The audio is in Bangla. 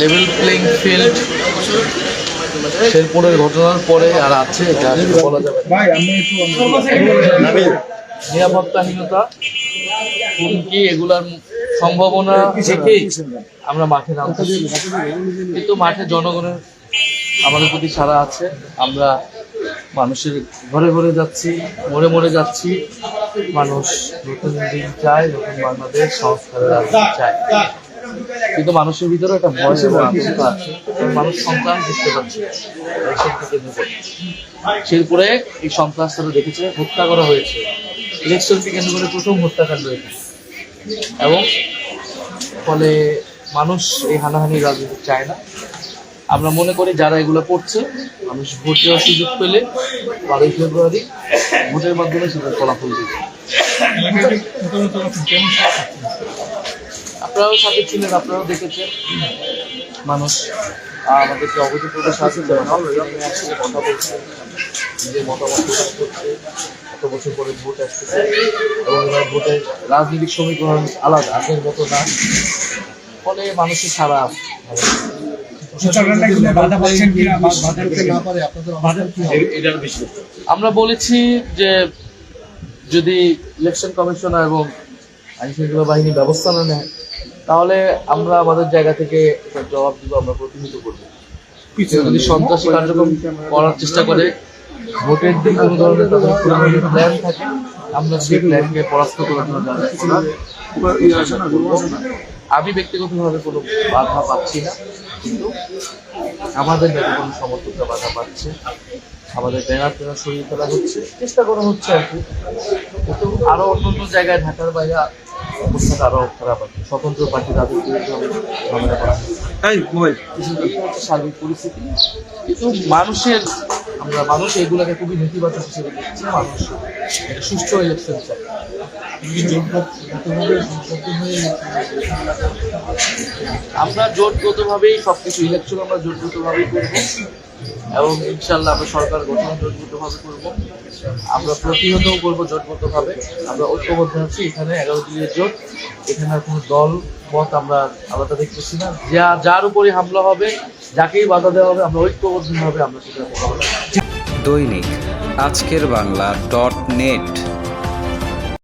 লেভেল প্লেইং ফিল্ড শেরপুরের ঘটনার পরে আর আছে এটা বলা যাবে না। নিরাপত্তাহীনতা হুমকি এগুলার সম্ভাবনা দেখেই আমরা মাঠে নামতেছি। কিন্তু মাঠে জনগণের আমাদের প্রতি সারা আছে। আমরা মানুষের ঘরে ঘরে যাচ্ছি মরে মরে যাচ্ছি। মানুষ নতুন দিন চায় নতুন বাংলাদেশ সংস্কারের চায়। কিন্তু মানুষের ভিতরে একটা ভয় আছে। মানুষ সন্ত্রাস দেখতে পাচ্ছে। শেরপুরে এই সন্ত্রাসটা দেখেছে, হত্যা করা হয়েছে। ইলেকশনকে কেন্দ্র করে প্রথম হত্যাকাণ্ড এখানে এবং ফলে মানুষ এই হানাহানি রাজনীতি চায় না। আমরা মনে করি যারা এগুলো করছে, মানুষ ভোট দেওয়ার সুযোগ পেলে বারোই ফেব্রুয়ারি ভোটের মাধ্যমে সেটার ফলাফল দেবে আপনারাও সাথে ছিলেন আপনারাও দেখেছেন। মানুষ আমাদেরকে অবৈধ প্রবেশ আছে যেমন একসাথে কথা বলছে নিজের মতামত প্রকাশ করছে এত বছর পরে ভোট আসতেছে এবং এবার ভোটের রাজনৈতিক সমীকরণ আলাদা আগের মতো না। ফলে মানুষের সারা? আমরা বলেছি যে যদি ইলেকশন কমিশনার এবং আইন শৃঙ্খলা বাহিনী ব্যবস্থা না নেয় তাহলে আমরা আমাদের জায়গা থেকে জবাব দিব আমরা প্রতিনিধিত্ব করব যদি সন্ত্রাসী কার্যক্রম করার চেষ্টা করে ভোটের দিন কোনো ধরনের তাদের প্ল্যান থাকে আমরা সেই প্ল্যানকে পরাস্ত করার জন্য যা যা করার, চেষ্টা করব। আমি ব্যক্তিগতভাবে কোনো বাধা পাচ্ছি না কিন্তু আমাদের যাতে কোনো সমর্থকরা বাধা পাচ্ছে আমাদের ব্যানার ট্যানার সরিয়ে ফেলা হচ্ছে চেষ্টা করা হচ্ছে আর কি কিন্তু আরও অন্য অন্য জায়গায় ঢাকার বাইরে অবস্থাটা আরও খারাপ আছে। স্বতন্ত্র পার্টি তাদের ঝামেলা করা সার্বিক পরিস্থিতি। কিন্তু মানুষের আমরা মানুষ এগুলাকে খুবই নেতিবাচক হিসেবে দেখছি। মানুষ একটা সুষ্ঠু ইলেকশন চায় আমরা জোটগতভাবেই সবকিছু ইলেকশন আমরা জোটগতভাবেই করব। এবং ইনশাল্লাহ আমরা সরকার গঠন জোটবদ্ধভাবে করব। আমরা প্রতিহতও করব জোটবদ্ধভাবে। আমরা ঐক্যবদ্ধ আছি, এখানে এগারো দিনের জোট। এখানে আর কোনো দল, মত আমরা আলাদা দেখতেছি না। যা, যার উপরে হামলা হবে, যাকেই বাধা দেওয়া হবে, আমরা ঐক্যবদ্ধভাবে আমরা সেটা দৈনিক আজকের বাংলা ডট নেট।